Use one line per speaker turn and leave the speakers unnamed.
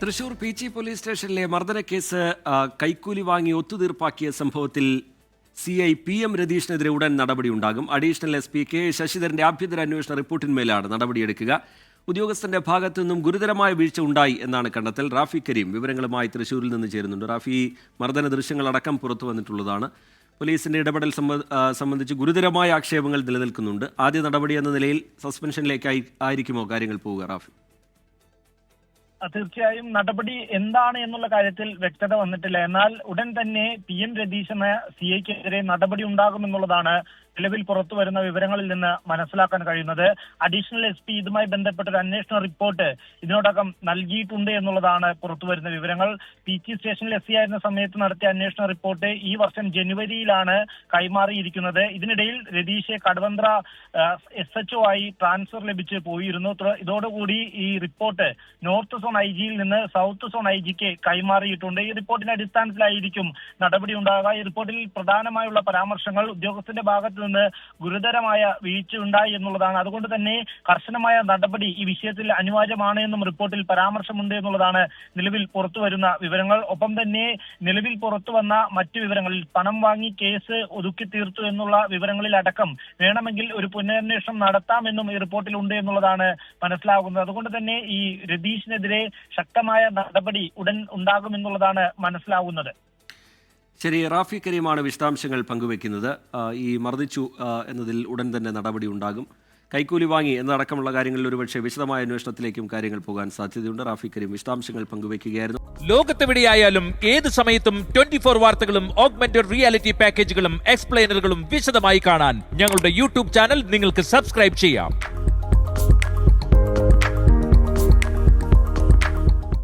Thrissur Peechi police സ്റ്റേഷനിലെ മർദ്ദനക്കേസ് case കൈക്കൂലി വാങ്ങി ഒത്തുതീർപ്പാക്കിയ സംഭവത്തിൽ സി ഐ പി എം രതീഷിനെതിരെ ഉടൻ നടപടിയുണ്ടാകും അഡീഷണൽ എസ് പി കെ ശശിധരന്റെ ആഭ്യന്തര അന്വേഷണ റിപ്പോർട്ടിന്മേലാണ് നടപടിയെടുക്കുക. ഉദ്യോഗസ്ഥന്റെ ഭാഗത്തു നിന്നും ഗുരുതരമായ വീഴ്ച ഉണ്ടായി എന്നാണ് കണ്ടെത്തൽ. റാഫി കരീം വിവരങ്ങളുമായി തൃശൂരിൽ നിന്ന് ചേരുന്നുണ്ട്. റാഫി മർദ്ദന ദൃശ്യങ്ങളടക്കം പുറത്തു വന്നിട്ടുള്ളതാണ്. പോലീസിന്റെ ഇടപെടൽ സംബന്ധിച്ച് ഗുരുതരമായ ആക്ഷേപങ്ങൾ നിലനിൽക്കുന്നുണ്ട്. ആദ്യ നടപടി എന്ന നിലയിൽ സസ്പെൻഷനിലേക്ക് ആയിരിക്കുമോ കാര്യങ്ങൾ പോവുക റാഫി?
തീർച്ചയായും നടപടി എന്താണ് എന്നുള്ള കാര്യത്തിൽ വ്യക്തത വന്നിട്ടില്ല. എന്നാൽ ഉടൻ തന്നെ പി എം രതീഷ് എന്ന സി ഐക്കെതിരെ നടപടി ഉണ്ടാകുമെന്നുള്ളതാണ് നിലവിൽ പുറത്തു വരുന്ന വിവരങ്ങളിൽ നിന്ന് മനസ്സിലാക്കാൻ കഴിയുന്നത്. അഡീഷണൽ എസ് പി ഇതുമായി ബന്ധപ്പെട്ട ഒരു അന്വേഷണ റിപ്പോർട്ട് ഇതിനോടകം നൽകിയിട്ടുണ്ട് എന്നുള്ളതാണ് പുറത്തു വരുന്ന വിവരങ്ങൾ. പി ടി സ്റ്റേഷനിൽ എസ് ആയിരുന്ന സമയത്ത് നടത്തിയ അന്വേഷണ റിപ്പോർട്ട് ഈ വർഷം ജനുവരിയിലാണ് കൈമാറിയിരിക്കുന്നത്. ഇതിനിടയിൽ രതീഷ് കടവന്ത്ര എസ് എച്ച് ആയി ട്രാൻസ്ഫർ ലഭിച്ച് പോയിരുന്നു. തുട- ഇതോടുകൂടി ഈ റിപ്പോർട്ട് നോർത്ത് ഐ ജിയിൽ നിന്ന് സൗത്ത് സോൺ ഐ ജിക്ക് കൈമാറിയിട്ടുണ്ട്. ഈ റിപ്പോർട്ടിന്റെ അടിസ്ഥാനത്തിലായിരിക്കും നടപടി ഉണ്ടാകുക ഈ റിപ്പോർട്ടിൽ പ്രധാനമായുള്ള പരാമർശങ്ങൾ ഉദ്യോഗസ്ഥന്റെ ഭാഗത്ത് നിന്ന് ഗുരുതരമായ വീഴ്ച ഉണ്ടായി എന്നുള്ളതാണ്. അതുകൊണ്ട് തന്നെ കർശനമായ നടപടി ഈ വിഷയത്തിൽ അനിവാര്യമാണ് എന്നും റിപ്പോർട്ടിൽ പരാമർശമുണ്ട് എന്നുള്ളതാണ് നിലവിൽ പുറത്തു വരുന്ന വിവരങ്ങൾ. ഒപ്പം തന്നെ നിലവിൽ പുറത്തു വന്ന മറ്റു വിവരങ്ങളിൽ പണം വാങ്ങി കേസ് ഒതുക്കി തീർത്തു എന്നുള്ള വിവരങ്ങളിൽ അടക്കം വേണമെങ്കിൽ ഒരു പുനരന്വേഷണം നടത്താമെന്നും ഈ റിപ്പോർട്ടിൽ ഉണ്ട് എന്നുള്ളതാണ് മനസ്സിലാകുന്നത്. അതുകൊണ്ട് തന്നെ ഈ രതീഷിനെതിരെ ശക്തമായ നടപടി ഉടൻ ഉണ്ടാകുമെന്നുള്ളതാണ് മനസ്സിലാകുന്നത്
ശരി റാഫി കരീമാണ് വിശദാംശങ്ങൾ പങ്കുവെക്കുന്നത് ഈ മർദ്ദിച്ചു എന്നതിൽ ഉടൻ തന്നെ നടപടി ഉണ്ടാകും. കൈക്കൂലി വാങ്ങി എന്നടക്കമുള്ള കാര്യങ്ങളിൽ ഒരുപക്ഷെ വിശദമായ അന്വേഷണത്തിലേക്കും കാര്യങ്ങൾ പോകാൻ സാധ്യതയുണ്ട്. റാഫി കരീം വിശദാംശങ്ങൾ പങ്കുവെക്കുകയായിരുന്നു
ലോകത്തെവിടെയായാലും ഏത് സമയത്തും ട്വന്റി ഫോർ വാർത്തകളും ഓഗ്മെന്റഡ് റിയാലിറ്റി പാക്കേജുകളും എക്സ്പ്ലെയിനറുകളും വിശദമായി കാണാൻ ഞങ്ങളുടെ യൂട്യൂബ് ചാനൽ നിങ്ങൾക്ക് സബ്സ്ക്രൈബ് ചെയ്യാം.